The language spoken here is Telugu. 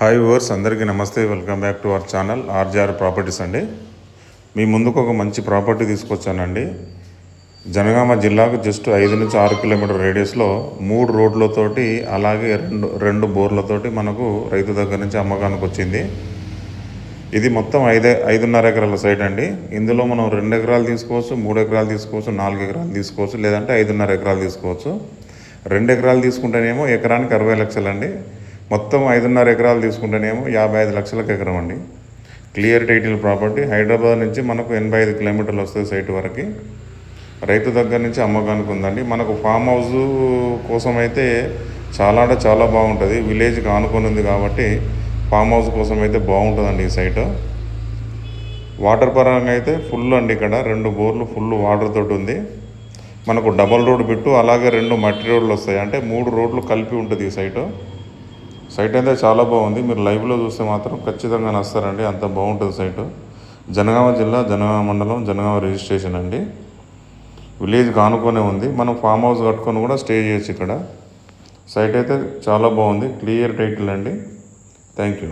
హాయ్ వ్యూవర్స్ అందరికీ నమస్తే. Welcome back to our channel RGR properties అండి. మీ ముందుకు ఒక మంచి ప్రాపర్టీ తీసుకొచ్చానండి. జనగామ జిల్లాకు జస్ట్ ఐదు నుంచి ఆరు కిలోమీటర్ రేడియస్లో మూడు రోడ్లతోటి అలాగే రెండు రెండు బోర్లతోటి మనకు రైతు దగ్గర నుంచి అమ్మకానికి వచ్చింది. ఇది మొత్తం ఐదే ఐదున్నర ఎకరాల సైట్ అండి. ఇందులో మనం రెండు ఎకరాలు తీసుకోవచ్చు మూడు ఎకరాలు తీసుకోవచ్చు నాలుగు ఎకరాలు తీసుకోవచ్చు లేదంటే ఐదున్నర ఎకరాలు తీసుకోవచ్చు. రెండు ఎకరాలు తీసుకుంటేనేమో ఎకరానికి అరవై లక్షలు అండి మొత్తం ఐదున్నర ఎకరాలు తీసుకుంటేనేమో యాభై ఐదు లక్షలకు ఎకరం అండి. Clear title property. హైదరాబాద్ నుంచి మనకు ఎనభై ఐదు కిలోమీటర్లు వస్తుంది సైట్ వరకు. రైతు దగ్గర నుంచి అమ్మకానికి ఉందండి. మనకు ఫామ్ హౌస్ కోసం అయితే చాలా అంటే చాలా బాగుంటుంది. విలేజ్కి ఆనుకొని ఉంది కాబట్టి ఫామ్ హౌస్ కోసం అయితే బాగుంటుందండి ఈ సైట్. వాటర్ పరంగా అయితే ఫుల్ అండి ఇక్కడ. రెండు బోర్లు ఫుల్ వాటర్ తోటి ఉంది. మనకు డబల్ రోడ్ పెట్టు అలాగే రెండు మట్టి రోడ్లు వస్తాయి. అంటే మూడు రోడ్లు కలిపి ఉంటుంది ఈ సైటు. సైట్ అయితే చాలా బాగుంది. మీరు లైవ్లో చూస్తే మాత్రం ఖచ్చితంగా నస్తారండి. అంత బాగుంటుంది సైటు. జనగామ జిల్లా జనగామ మండలం జనగామ రిజిస్ట్రేషన్ అండి. విలేజ్ కానుకొనే ఉంది. మనం ఫామ్ హౌస్ కట్టుకొని కూడా స్టే చేయొచ్చు ఇక్కడ. సైట్ అయితే చాలా బాగుంది. క్లియర్ టైటిల్ అండి. Thank you